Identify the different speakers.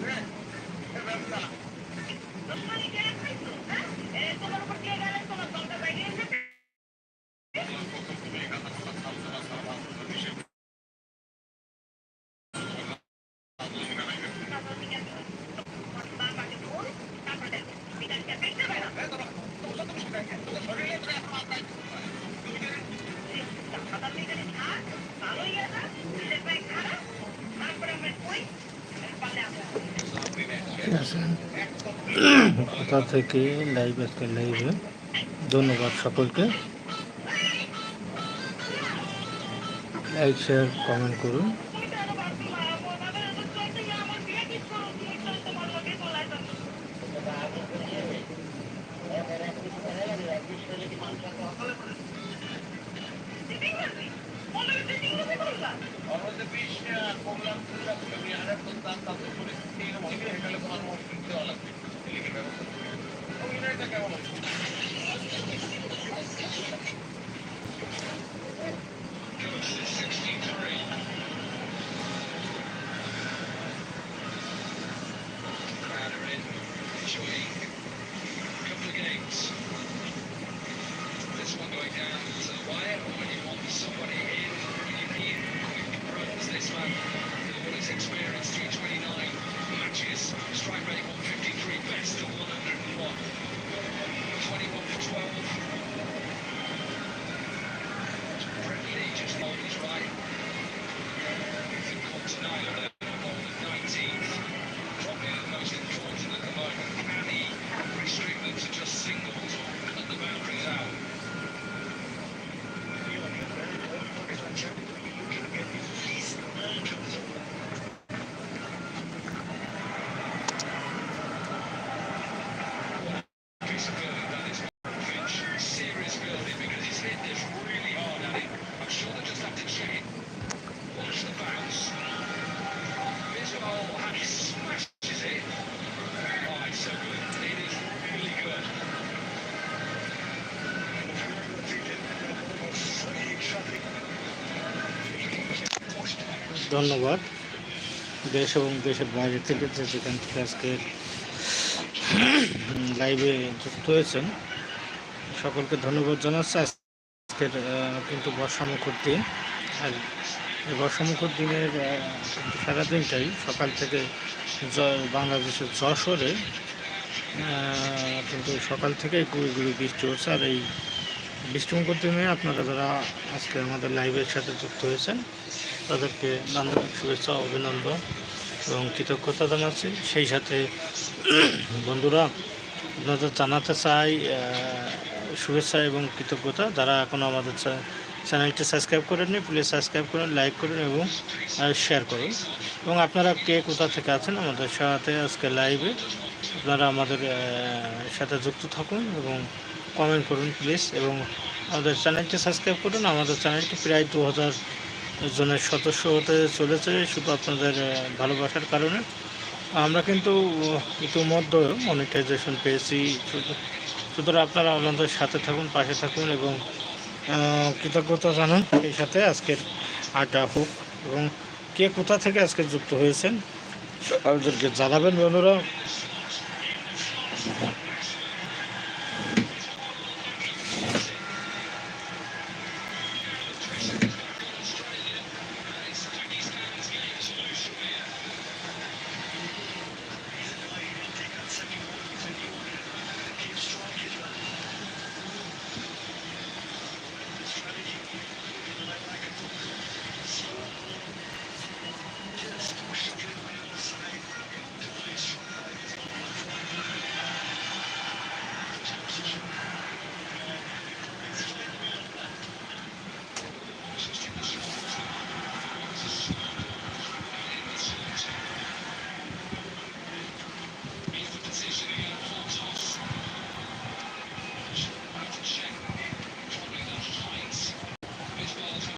Speaker 1: Come on again. আছেন কোথা থেকে লাইভ আজকে লাইভে ধন্যবাদ সকলকে। লাইক শেয়ার কমেন্ট করুন। ধন্যবাদ। দেশ এবং দেশের বাইরে থেকে যে যেখান থেকে আজকে লাইভে যুক্ত হয়েছেন, সকলকে ধন্যবাদ জানাচ্ছি। আজকের কিন্তু বর্ষামুখর দিন। আর এই বর্ষামুখর দিনের সারাদিনটাই সকাল থেকে বাংলাদেশের যশোরে কিন্তু সকাল থেকেই গুড়ি গুড়ি বৃষ্টি হচ্ছে। আর এই বৃষ্টিমুখর দিনে আপনারা যারা আজকে আমাদের লাইভের সাথে যুক্ত হয়েছেন, তাদেরকে আন্তরিক শুভেচ্ছা, অভিনন্দন এবং কৃতজ্ঞতা জানাচ্ছি। সেই সাথে বন্ধুরা, আপনাদের জানাতে চাই শুভেচ্ছা এবং কৃতজ্ঞতা। যারা এখনও আমাদের চ্যানেলটি সাবস্ক্রাইব করেননি প্লিজ সাবস্ক্রাইব করুন লাইক করুন এবং শেয়ার করুন। এবং আপনারা কে কোথা থেকে আছেন আমাদের সাথে আজকে লাইভে আপনারা আমাদের সাথে যুক্ত থাকুন এবং কমেন্ট করুন প্লিজ এবং আমাদের চ্যানেলটি সাবস্ক্রাইব করুন। আমাদের চ্যানেলটি প্রায় দু হাজার জনের সদস্য হতে চলেছে, শুধু আপনাদের ভালোবাসার কারণে। আমরা কিন্তু ইতিমধ্যে মনিটাইজেশন পেয়েছি। সুতরাং আপনারা আমাদের সাথে থাকুন, পাশে থাকুন এবং কৃতজ্ঞতা জানান। এই সাথে আজকের আড্ডা হোক এবং কে কোথা থেকে আজকে যুক্ত হয়েছেন আমাদেরকে জানাবেন বন্ধুরা। Thank you.